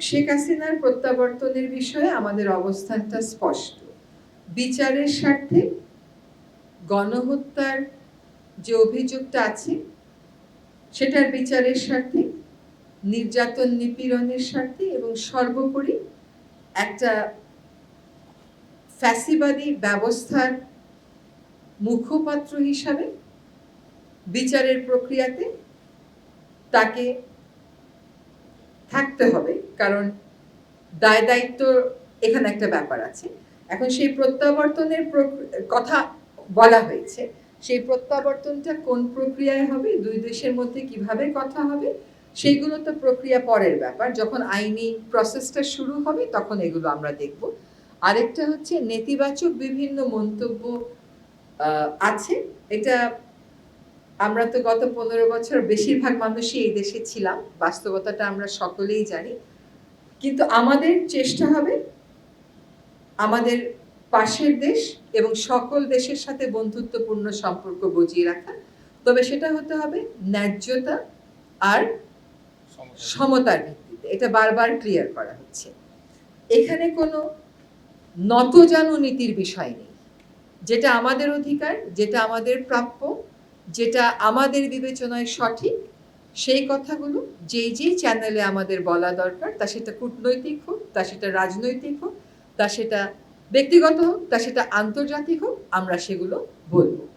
শেখ হাসিনার প্রত্যাবর্তনের বিষয়ে আমাদের অবস্থানটা স্পষ্ট। বিচারের স্বার্থে গণহত্যার যে অভিযোগটা আছে, সেটার বিচারের স্বার্থে, নির্যাতন নিপীড়নের স্বার্থে এবং সর্বোপরি একটা ফ্যাসিবাদী ব্যবস্থার মুখপাত্র হিসাবে বিচারের প্রক্রিয়াতে তাকে থাকতে হবে, কারণ দায় দায়িত্ব এখানে একটা ব্যাপার আছে। এখন সেই প্রত্যাবর্তনের কথা বলা হয়েছে, সেই প্রত্যাবর্তনটা কোন প্রক্রিয়ায় হবে, দুই দেশের মধ্যে কীভাবে কথা হবে, সেইগুলো তো প্রক্রিয়া পরের ব্যাপার। যখন আইনি প্রসেসটা শুরু হবে, তখন এগুলো আমরা দেখব। আরেকটা হচ্ছে নেতিবাচক বিভিন্ন মন্তব্য আছে। এটা আমরা তো গত পনেরো বছর বেশিরভাগ মানুষই এই দেশে ছিলাম, বাস্তবতাটা আমরা সকলেই জানি। কিন্তু আমাদের চেষ্টা হবে আমাদের পাশের দেশ এবং সকল দেশের সাথে বন্ধুত্বপূর্ণ সম্পর্ক বজিয়ে রাখা। তবে সেটা হতে হবে ন্যায্যতা আর সমতার ভিত্তিতে। এটা বারবার ক্লিয়ার করা হচ্ছে। এখানে কোনো নতজানু নীতির বিষয় নেই। যেটা আমাদের অধিকার, যেটা আমাদের প্রাপ্য যেটা আমাদের বিবেচনায় সঠিক, সেই কথাগুলো যেই যেই চ্যানেলে আমাদের বলা দরকার, তা সেটা কূটনৈতিক হোক, তা সেটা রাজনৈতিক হোক, তা সেটা ব্যক্তিগত হোক, তা সেটা আন্তর্জাতিক হোক, আমরা সেগুলো বলব।